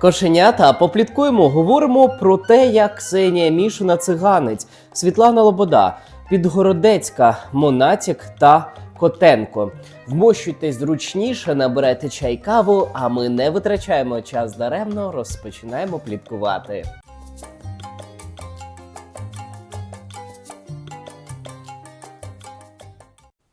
Кошенята, попліткуємо, говоримо про те, як Ксенія Мішина циганець, Світлана Лобода, Підгородецька, Монатік та Котенко. Вмощуйтесь зручніше, набирайте чай каву, а ми не витрачаємо час даремно, розпочинаємо пліткувати.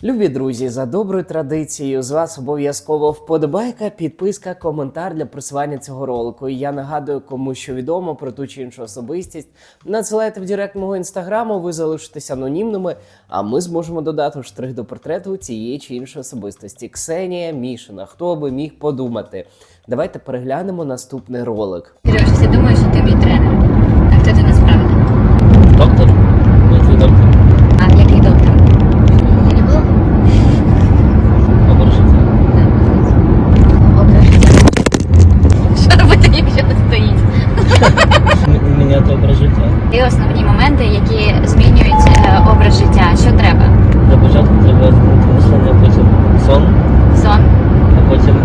Любі друзі, за доброю традицією з вас обов'язково вподобайка, підписка, коментар для просування цього ролику. І я нагадую, кому що відомо про ту чи іншу особистість. Надсилайте в директ мого інстаграму, ви залишитесь анонімними, а ми зможемо додати штрих до портрету цієї чи іншої особистості. Ксенія Мішина. Хто би міг подумати? Давайте переглянемо наступний ролик. Сереж, що ти мій тренер. А хто ти насправді? Доктор, я твій доктор. А який доктор? Гінеколог? Образ життя. Образ життя. Що робити, якщо не стоїть? Міняти образ життя. І основні моменти, які змінюють е, образ життя. Що треба? Для початку треба змінити мислення, потім сон, Сон а потім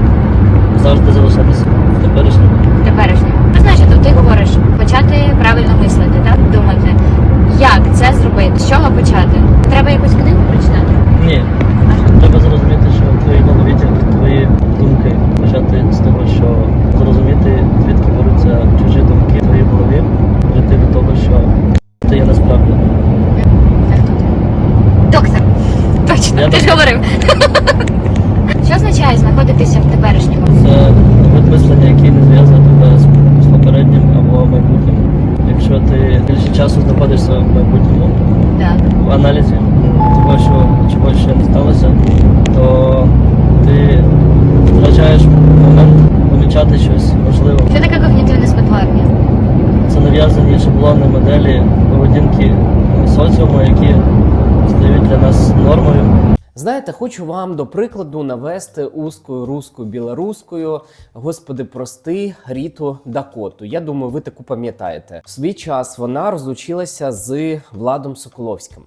завжди залишатися в теперішньому. теперішнього. Ну, значить, ти говориш почати правильно мислити, так? Думати. Як це зробити? З чого почати? Треба якусь книгу прочитати? Ні. Треба зрозуміти, що в твоїй голові тільки твої думки. Почати з того, що зрозуміти, звідки беруться чужі думки в твоїй голові, прийти до того, що ти є насправді. А хто ти? Доктор. Точно, Я ти ж доктор. говорив. Що означає знаходитися в теперішньому? Це вид мислення, який не зв'язує тебе з, з попереднім або майбутнім. Якщо ти більше часу знаходишся в майбутньому, Так. в аналізі того, що чого ще не сталося, то ти втрачаєш момент помічати щось важливе. Що таке когнітивне спотворення? Це нав'язані шаблони моделі поведінки соціуму, які стають для нас нормою. Знаєте, хочу вам до прикладу навести узкою руською білоруською, господи, прости, Ріту Дакоту. Я думаю, ви таку пам'ятаєте. В свій час вона розлучилася з Владом Соколовським.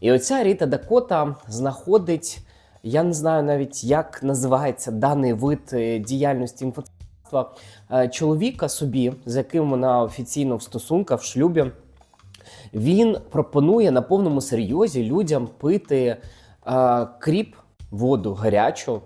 І оця Ріта Дакота знаходить, я не знаю навіть, як називається даний вид е, діяльності інфоцерства, е, чоловіка собі, з яким вона офіційно в стосунках в шлюбі. Він пропонує на повному серйозі людям пити кріп, воду гарячу,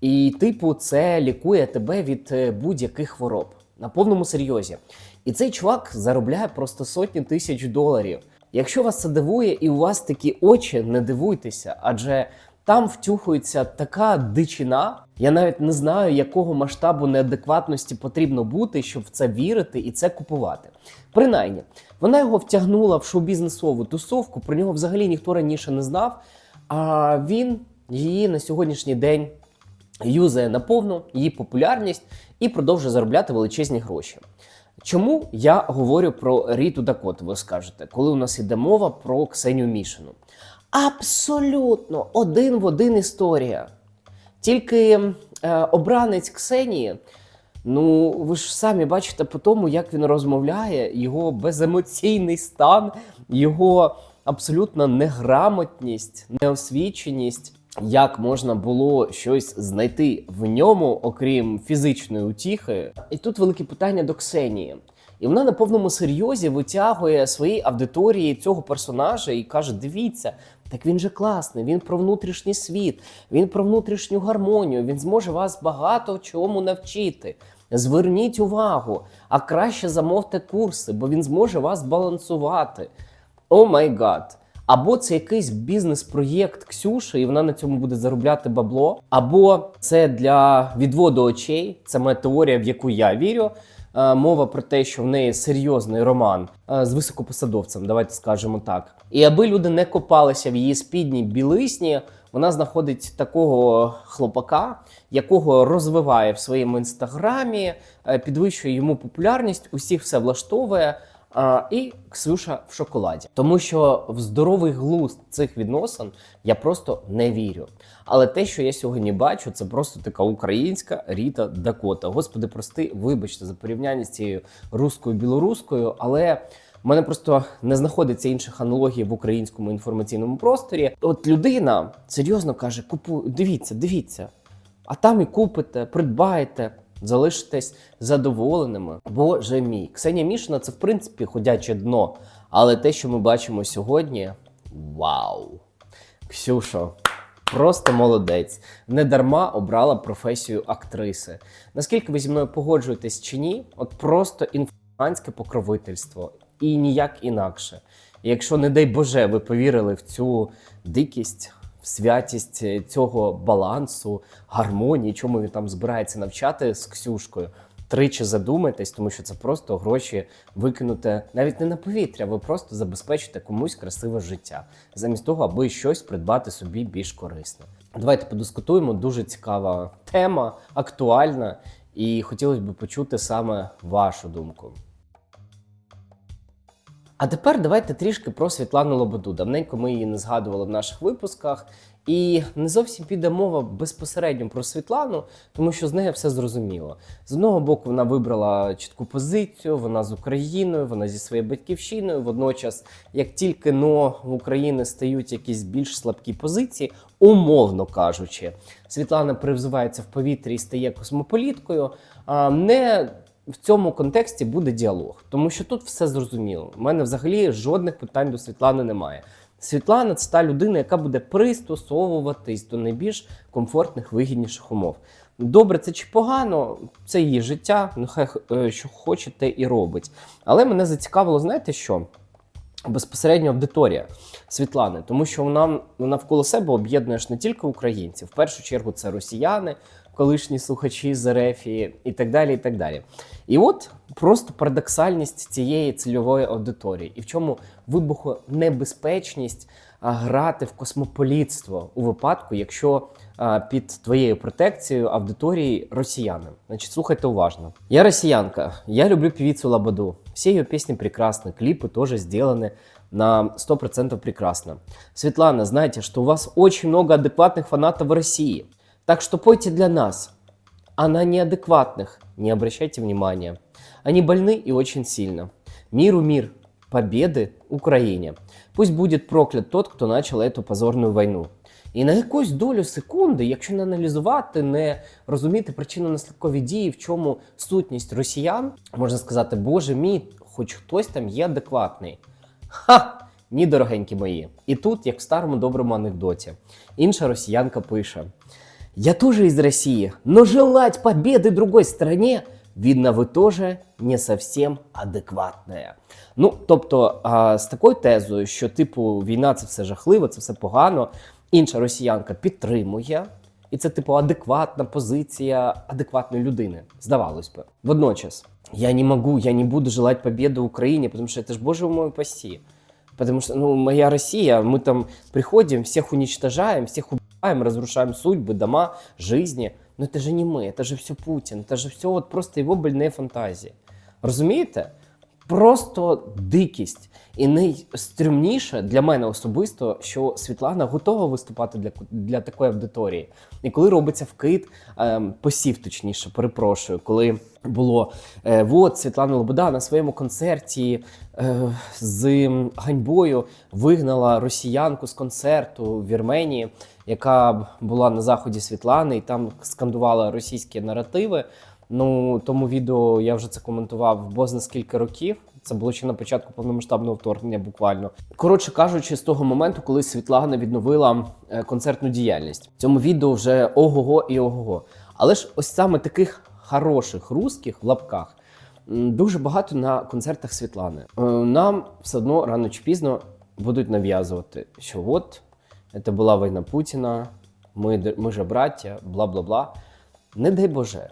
і, типу, це лікує тебе від е, будь-яких хвороб на повному серйозі. І цей чувак заробляє просто сотні тисяч доларів. Якщо вас це дивує і у вас такі очі, не дивуйтеся, адже там втюхується така дичина. Я навіть не знаю, якого масштабу неадекватності потрібно бути, щоб в це вірити і це купувати. Принаймні, вона його втягнула в шоу-бізнесову тусовку, про нього взагалі ніхто раніше не знав. А він її на сьогоднішній день юзає наповну її популярність і продовжує заробляти величезні гроші. Чому я говорю про Ріту Дакоту, ви скажете, коли у нас іде мова про Ксенію Мішину? Абсолютно один в один історія. Тільки е, обранець Ксенії, ну ви ж самі бачите по тому, як він розмовляє, його беземоційний стан, його абсолютна неграмотність, неосвіченість. Як можна було щось знайти в ньому, окрім фізичної утіхи? І тут велике питання до Ксенії. І вона на повному серйозі витягує своїй аудиторії цього персонажа і каже: дивіться, так він же класний, він про внутрішній світ, він про внутрішню гармонію, він зможе вас багато чому навчити. Зверніть увагу, а краще замовте курси, бо він зможе вас балансувати. О май гад! Або це якийсь бізнес-проєкт Ксюші, і вона на цьому буде заробляти бабло, або це для відводу очей. Це моя теорія, в яку я вірю. Е, Мова про те, що в неї серйозний роман е, з високопосадовцем, давайте скажемо так. І аби люди не копалися в її спідній білисні, вона знаходить такого хлопака, якого розвиває в своєму інстаграмі, е, підвищує йому популярність, усіх все влаштовує. А, і Ксюша в шоколаді, тому що в здоровий глузд цих відносин я просто не вірю. Але те, що я сьогодні бачу, це просто така українська Ріта Дакота. Господи, прости, вибачте за порівняння з цією руською білоруською, але в мене просто не знаходиться інших аналогій в українському інформаційному просторі. От людина серйозно каже: купу, дивіться, дивіться, а там і купите, придбаєте. Залишитесь задоволеними. Боже мій, Ксенія Мішина це в принципі ходяче дно. Але те, що ми бачимо сьогодні, вау! Ксюшо, просто молодець. Не дарма обрала професію актриси. Наскільки ви зі мною погоджуєтесь чи ні, от просто інфанське покровительство і ніяк інакше. І якщо, не дай Боже, ви повірили в цю дикість, святість е, цього балансу, гармонії, чому він там збирається навчати з Ксюшкою. Тричі задумайтесь, тому що це просто гроші викинути навіть не на повітря, ви просто забезпечите комусь красиве життя, замість того, аби щось придбати собі більш корисне. Давайте подискутуємо. Дуже цікава тема, актуальна, і хотілося б почути саме вашу думку. А тепер давайте трішки про Світлану Лободу. Давненько ми її не згадували в наших випусках. І не зовсім піде мова безпосередньо про Світлану, тому що з нею все зрозуміло. З одного боку, вона вибрала чітку позицію, вона з Україною, вона зі своєю батьківщиною. Водночас, як тільки но в Україні стають якісь більш слабкі позиції, умовно кажучи, Світлана привзувається в повітрі і стає космополіткою. А не в цьому контексті буде діалог, тому що тут все зрозуміло. У мене взагалі жодних питань до Світлани немає. Світлана це та людина, яка буде пристосовуватись до найбільш комфортних, вигідніших умов. Добре, це чи погано, це її життя, нехай е, що хоче, те і робить. Але мене зацікавило, знаєте що? Безпосередньо аудиторія Світлани, тому що вона навколо себе об'єднує ж не тільки українців, в першу чергу це росіяни, колишні слухачі з Ерефії і так далі. І так далі. І от просто парадоксальність цієї цільової аудиторії, і в чому вибухонебезпечність а, грати в космополітство у випадку, якщо а, під твоєю протекцією аудиторії росіяни. Значить, слухайте уважно. Я россиянка, я люблю певицу Лободу. Все ее песни прекрасны, клипы тоже сделаны на 100% прекрасно. Светлана, знаете, что у вас очень много адекватных фанатов в России. Так что пойте для нас. А на неадекватных не обращайте внимания. Они больны и очень сильно. Миру мир, победы Украине. Пусть будет проклят тот, хто начал эту позорну війну. І на якусь долю секунди, якщо не аналізувати, не розуміти причинно-наслідкові дії, в чому сутність росіян, можна сказати, боже мій, хоч хтось там є адекватний. Ха! Ні, дорогенькі мої. І тут, як в старому доброму анекдоті, інша росіянка пише: Я тоже из России, но желать победы другой стране, видно, ви тоже не совсем адекватная. Ну, тобто, а, з такою тезою, що типу війна це все жахливо, це все погано. Інша росіянка підтримує, і це типу адекватна позиція адекватної людини. Здавалось би. Водночас, я не можу, я не буду желать победы Україні, тому що це ж боже мой пасі. Потому что, ну, моя Россия, мы там приходим, всех уничтожаем, всех убиваем, разрушаем судьбы, дома, жизни. Но это же не мы, это же все Путин, это же все вот просто его больные фантазії. Розумієте? Просто дикість. І найстрімніше для мене особисто, що Світлана готова виступати для, для такої аудиторії. І коли робиться вкид, ем, посів, точніше, перепрошую, коли було е, от Світлана Лобода на своєму концерті е, з ганьбою вигнала росіянку з концерту в Вірменії, яка була на заході Світлани, і там скандувала російські наративи. Ну, тому відео я вже це коментував бозна скільки років. Це було ще на початку повномасштабного вторгнення, буквально. Коротше кажучи, з того моменту, коли Світлана відновила е, концертну діяльність. В цьому відео вже ого-го і ого-го. Але ж ось саме таких хороших русських в лапках дуже багато на концертах Світлани. Е, Нам все одно рано чи пізно будуть нав'язувати, що от це була війна Путіна, ми, ми же браття, бла бла бла. Не дай Боже.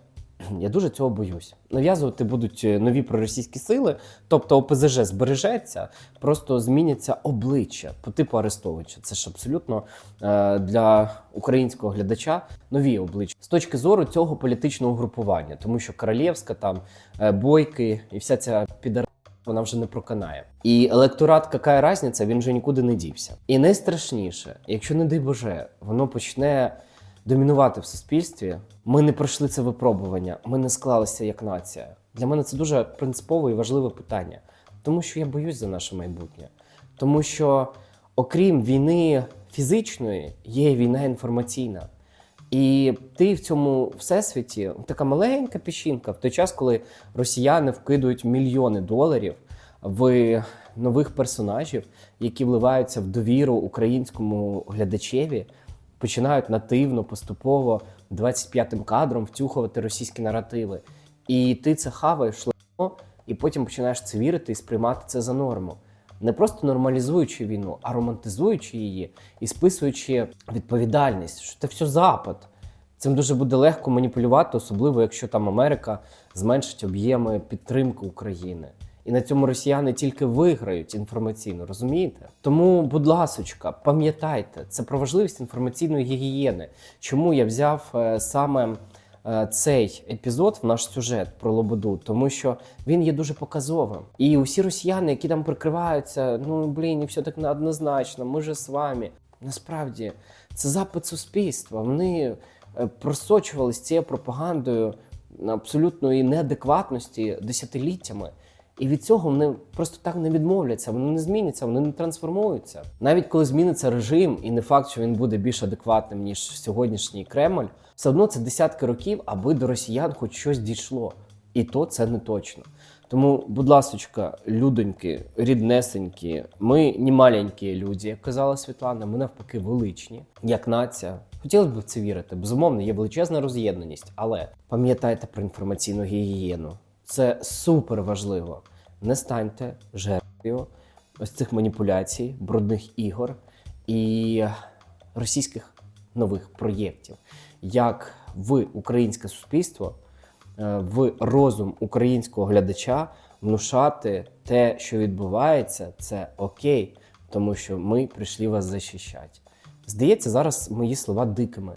Я дуже цього боюсь. Нав'язувати будуть е, нові проросійські сили, тобто ОПЗЖ збережеться, просто зміняться обличчя по типу Арестовича. Це ж абсолютно е, для українського глядача нові обличчя з точки зору цього політичного групування, тому що Королєвська, там е, Бойки і вся ця підар. Вона вже не проканає. І електорат, яка різниця, він вже нікуди не дівся. І найстрашніше, якщо не дай Боже, воно почне домінувати в суспільстві. Ми не пройшли це випробування, ми не склалися як нація. Для мене це дуже принципове і важливе питання, тому що я боюсь за наше майбутнє. Тому що, окрім війни фізичної, є війна інформаційна. І ти в цьому всесвіті така маленька піщинка в той час, коли росіяни вкидують мільйони доларів в нових персонажів, які вливаються в довіру українському глядачеві, починають нативно, поступово 25-м кадром втюхувати російські наративи. І ти це хаваєш і потім починаєш це вірити і сприймати це за норму. Не просто нормалізуючи війну, а романтизуючи її і списуючи відповідальність, що це все Запад. Цим дуже буде легко маніпулювати, особливо якщо там Америка зменшить об'єми підтримки України. І на цьому росіяни тільки виграють інформаційно, розумієте? Тому, будь ласочка, пам'ятайте, це про важливість інформаційної гігієни. Чому я взяв е, саме цей епізод в наш сюжет про Лободу? Тому що він є дуже показовим. І усі росіяни, які там прикриваються, ну блін, і все так неоднозначно, ми же з вами. Насправді це запит суспільства. Вони е, просочувались цією пропагандою абсолютної неадекватності десятиліттями. І від цього вони просто так не відмовляться, вони не зміняться, вони не трансформуються. Навіть коли зміниться режим, і не факт, що він буде більш адекватним ніж сьогоднішній Кремль, все одно це десятки років, аби до росіян хоч щось дійшло. І то це не точно. Тому, будь ласочка, людоньки, ріднесенькі, ми не маленькі люди, як казала Світлана, ми навпаки величні, як нація. Хотілося б в це вірити. Безумовно, є величезна роз'єднаність, але пам'ятайте про інформаційну гігієну. Це супер важливо. Не станьте жертвою ось цих маніпуляцій, брудних ігор і російських нових проєктів. Як в українське суспільство, е, в розум українського глядача внушати те, що відбувається, це окей, тому що ми прийшли вас захищати. Здається, зараз мої слова дикими.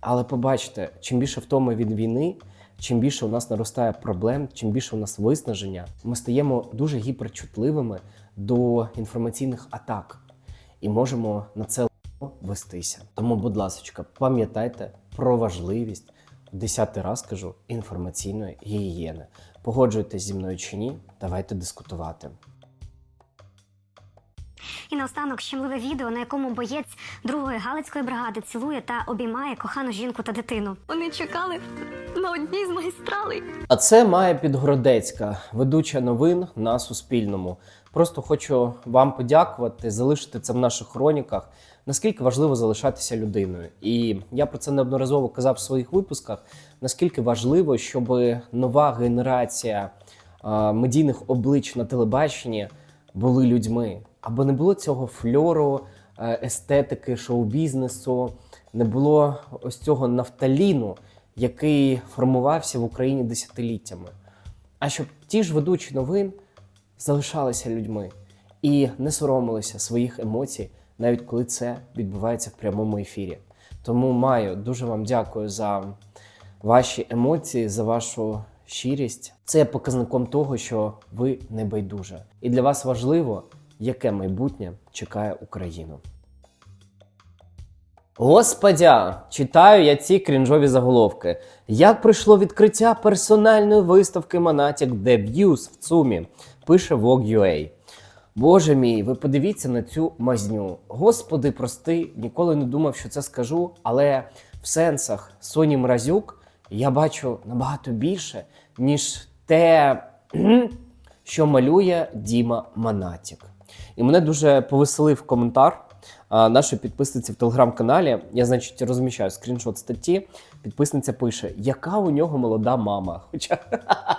Але побачте, чим більше втоми від війни, чим більше у нас наростає проблем, чим більше у нас виснаження, ми стаємо дуже гіперчутливими до інформаційних атак і можемо на це вестися. Тому, будь ласка, пам'ятайте про важливість, десятий раз кажу, інформаційної гігієни. Погоджуєтесь зі мною чи ні? Давайте дискутувати. І наостанок щемливе відео, на якому боєць другої галицької бригади цілує та обіймає кохану жінку та дитину. Вони чекали на одній з магістралей. А це має Підгородецька, ведуча новин на Суспільному. Просто хочу вам подякувати, залишити це в наших хроніках. Наскільки важливо залишатися людиною, і я про це неодноразово казав в своїх випусках. Наскільки важливо, щоб нова генерація медійних облич на телебаченні були людьми, аби не було цього фльору, е, естетики, шоу-бізнесу, не було ось цього нафталіну, який формувався в Україні десятиліттями. А щоб ті ж ведучі новин залишалися людьми і не соромилися своїх емоцій, навіть коли це відбувається в прямому ефірі. Тому маю дуже вам дякую за ваші емоції, за вашу щирість. Це є показником того, що ви не байдуже. І для вас важливо, яке майбутнє чекає Україну. Господя, читаю я ці крінжові заголовки. Як пройшло відкриття персональної виставки Monatic Debut в ЦУМі, пише Vogue.ua. Боже мій, ви подивіться на цю мазню. Господи, прости, ніколи не думав, що це скажу, але в сенсах Соні Мразюк я бачу набагато більше, ніж те, що малює Діма Манатік. І мене дуже повеселив коментар нашої підписниці в телеграм-каналі. Я, значить, розміщаю скріншот статті. Підписниця пише: яка у нього молода мама. Хоча,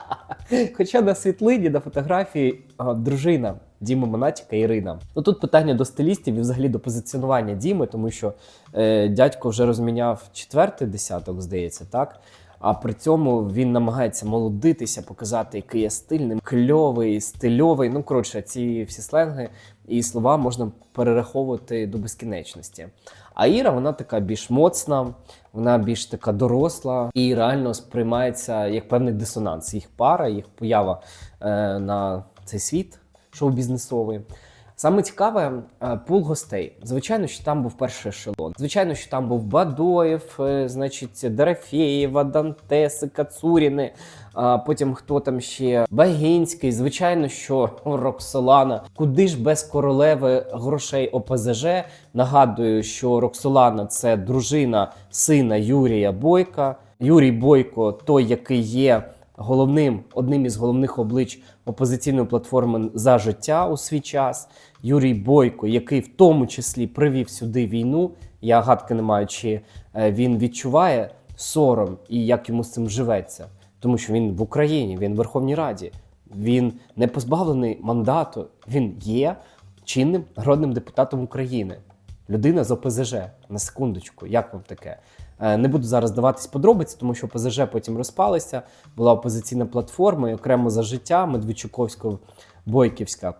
хоча на світлині, на фотографії дружина Діми Монатіка Ірина. Ну тут питання до стилістів і взагалі до позиціонування Діми, тому що е, дядько вже розміняв четвертий десяток, здається, так. А при цьому він намагається молодитися, показати, який є стильним, кльовий, стильовий. Ну коротше, ці всі сленги і слова можна перераховувати до безкінечності. А Іра, вона така більш моцна, вона більш така доросла і реально сприймається як певний дисонанс. Їх пара, їх поява е, на цей світ шоу-бізнесовий. Саме цікаве е, пул гостей. Звичайно, що там був перший ешелон. Звичайно, що там був Бадоєв, е, значить, Дорофєєва, Дантеси, Кацуріни. А потім хто там ще Багінський. Звичайно, що Роксолана. Куди ж без королеви грошей ОПЗЖ? Нагадую, що Роксолана це дружина сина Юрія Бойка. Юрій Бойко, той, який є головним одним із головних облич опозиційної платформи за життя у свій час. Юрій Бойко, який в тому числі привів сюди війну. Я гадки не маю, чи е, він відчуває сором і як йому з цим живеться, тому що він в Україні, він в Верховній Раді, він не позбавлений мандату, він є чинним народним депутатом України. Людина з ОПЗЖ. На секундочку, як вам таке? Е, Не буду зараз даватись подробиці, тому що ОПЗЖ потім розпалися. Була опозиційна платформа і окремо за життя Медведчуковсько-Бойківська.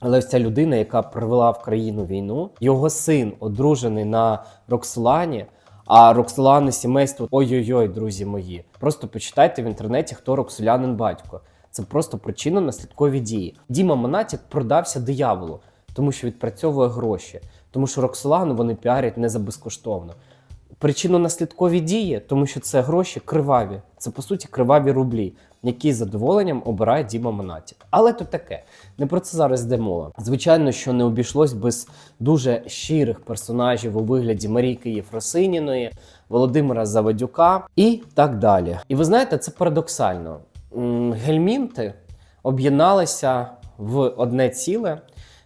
Але ось ця людина, яка привела в країну війну, його син одружений на Роксолані. А Роксолани сімейство ой-ой-ой, друзі мої. Просто почитайте в інтернеті, хто Роксолянин батько. Це просто причинно наслідкові дії. Діма Монатік продався дияволу, тому що відпрацьовує гроші, тому що Роксолану вони піарять не за безкоштовно. Причинно-наслідкові дії, тому що це гроші криваві. Це по суті криваві рублі, які з задоволенням обирає Діма Монатік. Але то таке. Не про це зараз йде мова. Звичайно, що не обійшлось без дуже щирих персонажів у вигляді Марійки Єфросиніної, Володимира Завадюка і так далі. І ви знаєте, це парадоксально. Гельмінти об'єдналися в одне ціле,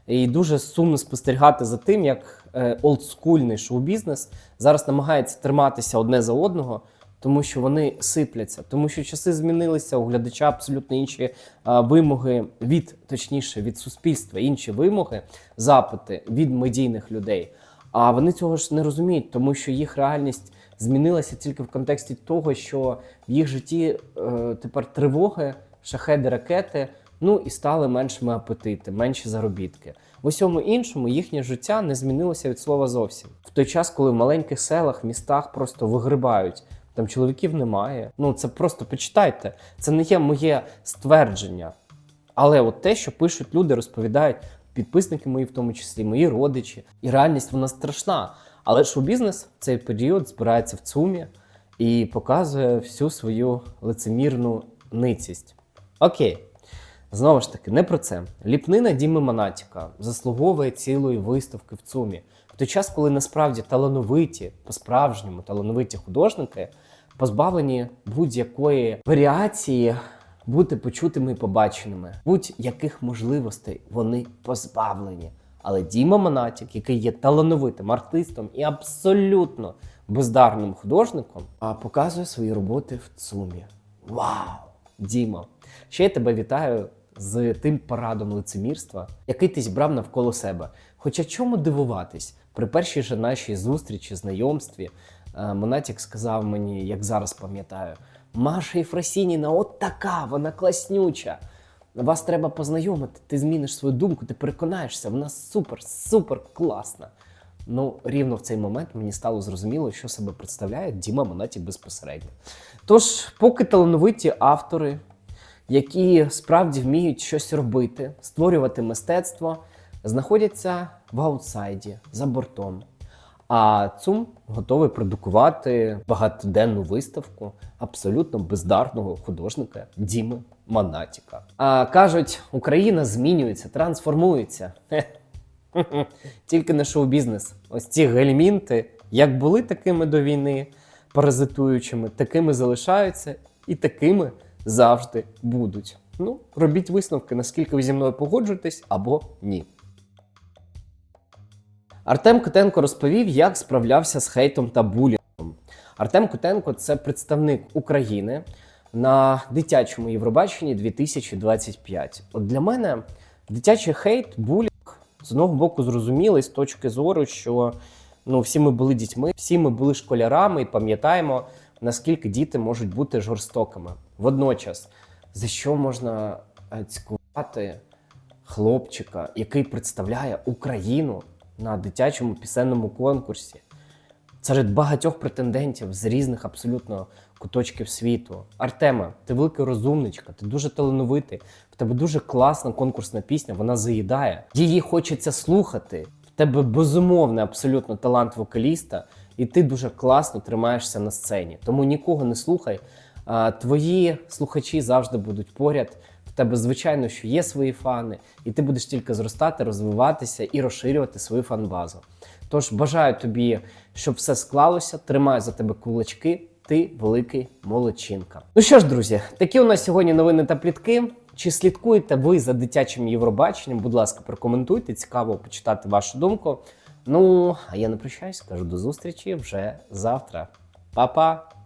і дуже сумно спостерігати за тим, як олдскульний шоу-бізнес зараз намагається триматися одне за одного, тому що вони сипляться, тому що часи змінилися, у глядача абсолютно інші е, вимоги від, точніше, від суспільства, інші вимоги, запити від медійних людей. А вони цього ж не розуміють, тому що їх реальність змінилася тільки в контексті того, що в їх житті е, тепер тривоги, шахеди, ракети. Ну і стали меншими апетити, менші заробітки. В усьому іншому їхнє життя не змінилося від слова зовсім. В той час, коли в маленьких селах, містах просто вигрибають, там чоловіків немає. Ну це просто почитайте. Це не є моє ствердження. Але от те, що пишуть люди, розповідають підписники мої, в тому числі, мої родичі, і реальність вона страшна. Але шоу-бізнес в цей період збирається в ЦУМі і показує всю свою лицемірну ницість. Окей. Знову ж таки, не про це. Ліпнина Діми Монатіка заслуговує цілої виставки в ЦУМі. В той час, коли насправді талановиті, по-справжньому талановиті художники позбавлені будь-якої варіації бути почутими і побаченими, будь-яких можливостей вони позбавлені. Але Діма Монатік, який є талановитим артистом і абсолютно бездарним художником, показує свої роботи в ЦУМі. Вау! Діма! Ще я тебе вітаю з тим парадом лицемірства, який ти зібрав навколо себе. Хоча чому дивуватись? При першій же нашій зустрічі, знайомстві, е, Монатік сказав мені, як зараз пам'ятаю, Маша Єфросініна, от така, вона класнюча. Вас треба познайомити, ти зміниш свою думку, ти переконаєшся, вона супер, супер класна. Ну, рівно в цей момент мені стало зрозуміло, що себе представляє Діма Монатік безпосередньо. Тож, поки талановиті автори, які справді вміють щось робити, створювати мистецтво, знаходяться в аутсайді за бортом. А ЦУМ готовий продукувати багатоденну виставку абсолютно бездарного художника Діми Монатіка. А кажуть, Україна змінюється, трансформується. Тільки не шоу-бізнес. Ось ці гельмінти, як були такими до війни, паразитуючими, такими залишаються і такими завжди будуть. Ну, робіть висновки, наскільки ви зі мною погоджуєтесь або ні. Артем Котенко розповів, як справлявся з хейтом та булінгом. Артем Котенко це представник України на дитячому Євробаченні 2025. От для мене дитячий хейт, булінг з одного боку зрозумілий з точки зору, що ну, всі ми були дітьми, всі ми були школярами і пам'ятаємо, наскільки діти можуть бути жорстокими. Водночас, за що можна е, цькувати хлопчика, який представляє Україну на дитячому пісенному конкурсі? серед багатьох претендентів з різних абсолютно куточків світу. Артема, ти велика розумничка, ти дуже талановитий, в тебе дуже класна конкурсна пісня, вона заїдає. Її хочеться слухати. В тебе безумовний абсолютно талант вокаліста, і ти дуже класно тримаєшся на сцені. Тому нікого не слухай. Твої слухачі завжди будуть поряд. В тебе, звичайно, що є свої фани, і ти будеш тільки зростати, розвиватися і розширювати свою фан-базу. Тож бажаю тобі, щоб все склалося. Тримаю за тебе кулачки. Ти великий молодчинка. Ну що ж, друзі, такі у нас сьогодні новини та плітки. Чи слідкуєте ви за дитячим Євробаченням? Будь ласка, прокоментуйте. Цікаво почитати вашу думку. Ну, а я не прощаюсь, кажу до зустрічі вже завтра. Па-па!